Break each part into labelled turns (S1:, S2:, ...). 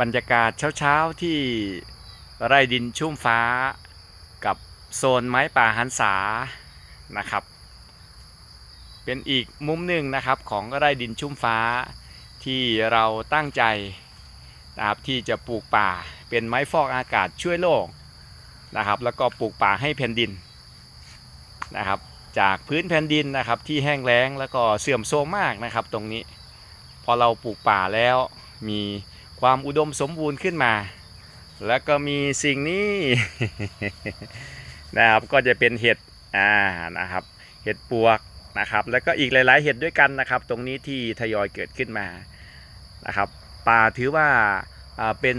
S1: บรรยากาศเช้าๆที่ไร่ดินชุ่มฟ้า กับโซนไม้ป่าหันษานะครับ เป็นอีกมุมหนึ่งนะครับของไร่ดินชุ่มฟ้า ที่เราตั้งใจนะครับที่จะปลูกป่าเป็นไม้ฟอกอากาศช่วยโลกนะครับ แล้วก็ปลูกป่าให้แผ่นดินนะครับ จากพื้นแผ่นดินนะครับที่แห้งแล้งแล้วก็เสื่อมโทรมมากนะครับตรงนี้ พอเราปลูกป่าแล้วมี ความอุดมสมบูรณ์ขึ้นมา แล้วก็มีสิ่งนี้ นะครับก็จะเป็นเห็ดอ่านะครับ เห็ดปวกนะครับ แล้วก็อีกหลาย ๆ เห็ดด้วยกันนะครับ ตรงนี้ที่ทยอยเกิดขึ้นมานะครับป่าถือว่าเป็น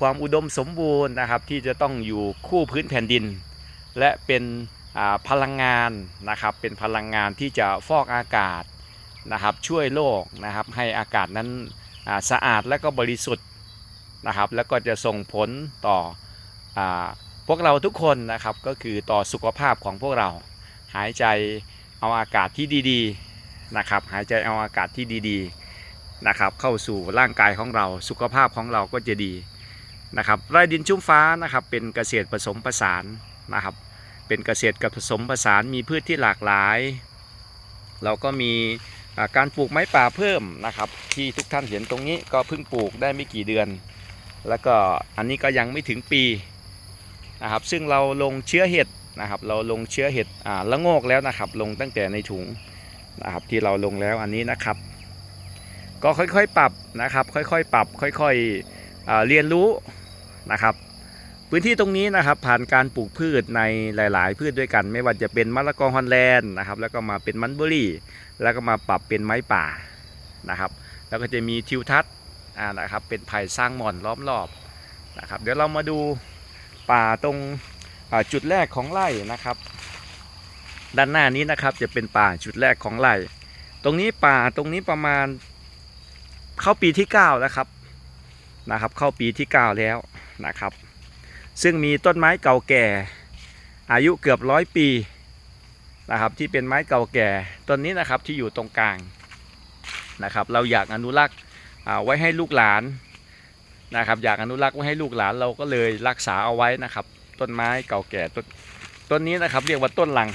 S1: ความอุดมสมบูรณ์นะครับ ที่จะต้องอยู่คู่พื้นแผ่นดิน และเป็นพลังงานนะครับ เป็นพลังงานที่จะฟอกอากาศนะครับ ช่วยโลกนะครับ ให้อากาศนั้น สะอาดและก็บริสุทธิ์นะครับ แล้วก็จะส่งผลต่ออพวกเราทุกคนนะครับก็คือต่อสุขภาพของพวกเรา หายใจเอาอากาศที่ดีๆนะครับ หายใจเอาอากาศที่ดีๆนะครับ เข้าสู่ร่างกายของเราสุขภาพของเราก็จะดีนะครับไร่ดินชุ่มฟ้านะครับเป็นเกษตรผสมผสานนะครับ เป็นเกษตรกับผสมผสานมีพืชที่หลากหลาย เราก็มี การปลูกไม้ป่าเพิ่มนะครับ ที่ทุกท่านเห็นตรงนี้ก็เพิ่งปลูกได้ไม่กี่เดือน แล้วก็อันนี้ก็ยังไม่ถึงปีนะครับซึ่งเราลงเชื้อเห็ดนะครับ เราลงเชื้อเห็ดอ่าละโงกแล้วนะครับ ลงตั้งแต่ในถุงนะครับที่เราลงแล้วอันนี้นะครับ ก็ค่อยๆปรับนะครับ ค่อยๆปรับ ค่อยๆเรียนรู้นะครับ พื้นที่ตรงนี้นะครับผ่านการปลูกพืชในหลาย ๆ พืชด้วยกัน ไม่ว่าจะเป็นมะละกอฮอลแลนด์นะครับแล้วก็มาเป็นมันเบอรี่ แล้วก็มาปรับเป็นไม้ป่านะครับ แล้วก็จะมีทิวทัศน์นะครับเป็นไผ่สร้างหมอนล้อมรอบนะครับเดี๋ยวเรามาดูป่าตรงจุดแรกของไร่นะครับ ด้านหน้านี้นะครับจะเป็นป่าจุดแรกของไร่ตรงนี้ป่าตรงนี้ประมาณเข้าปีที่9แล้วครับนะครับ เข้าปีที่ 9 แล้วนะครับ ซึ่งมีต้นไม้เก่าแก่ อายุเกือบร้อยปีนะครับที่เป็นไม้เก่าแก่ต้นนี้นะครับที่อยู่ตรงกลางนะครับ เราอยากอนุรักษ์อ่าไว้ให้ลูกหลานนะครับ อยากอนุรักษ์ไว้ให้ลูกหลานเราก็เลยรักษาเอาไว้นะครับ ต้นไม้เก่าแก่ต้นต้นนี้นะครับเรียกว่าต้นลัง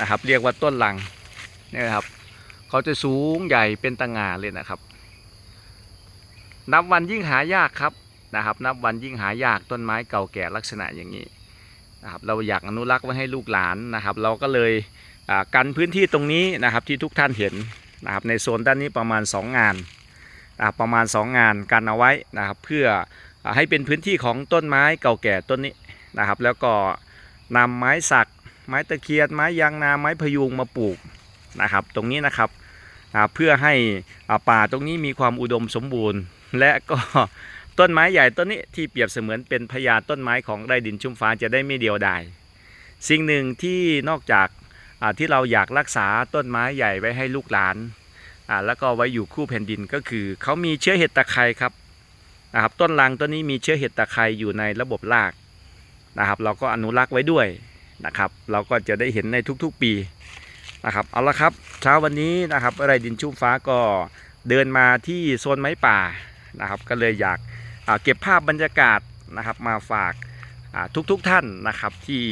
S1: นะครับ เรียกว่าต้นลังนี่นะครับเขาจะสูงใหญ่เป็นตะงาเลยนะครับ นับวันยิ่งหายากครับ นะครับ นับวันยิ่งหายากต้นไม้เก่าแก่ลักษณะอย่างนี้นะครับเราอยากอนุรักษ์ไว้ให้ลูกหลานนะครับ เราก็เลยกันพื้นที่ตรงนี้นะครับที่ทุกท่านเห็นนะครับในโซนด้านนี้ประมาณ 2 งานนะรประมาณ 2 งานกันเอาไว้นะครับเพื่ออให้เป็นพื้นที่ของต้นไม้เก่าแก่ต้นนี้นะครับ แล้วก็นำไม้สัก ไม้ตะเคียนไม้ยางนาไม้พยุงมาปลูกนะครับ ตรงนี้นะครับเพื่อให้ป่าตรงนี้มีความอุดมสมบูรณ์ และก็ ต้นไม้ใหญ่ต้นนี้ที่เปรียบเสมือนเป็นพญาต้นไม้ของไร่ดินชุ่มฟ้าจะได้ไม่เดียวดายสิ่งหนึ่งที่นอกจากที่เราอยากรักษาต้นไม้ใหญ่ไว้ให้ลูกหลานแล้วก็ไว้อยู่คู่แผ่นดินก็คือเขามีเชื้อเห็ดตะไคร้ครับนะครับต้นลังต้นนี้มีเชื้อเห็ดตะไคร้อยู่ในระบบรากนะครับเราก็อนุรักษ์ไว้ด้วยนะครับเราก็จะได้เห็นในทุกๆปีนะครับเอาละครับเช้าวันนี้นะครับไร่ดินชุ่มฟ้าก็เดินมาที่โซนไม้ป่านะครับก็เลยอยาก เก็บภาพบรรยากาศนะครับมาฝากทุกๆทท่านนะครับที่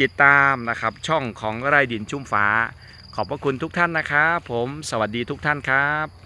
S1: ติดตามนะครับช่องของไร่ดินชุ่มฟ้า ขอบพระคุณทุกท่านนะครับ ผมสวัสดีทุกท่านครับ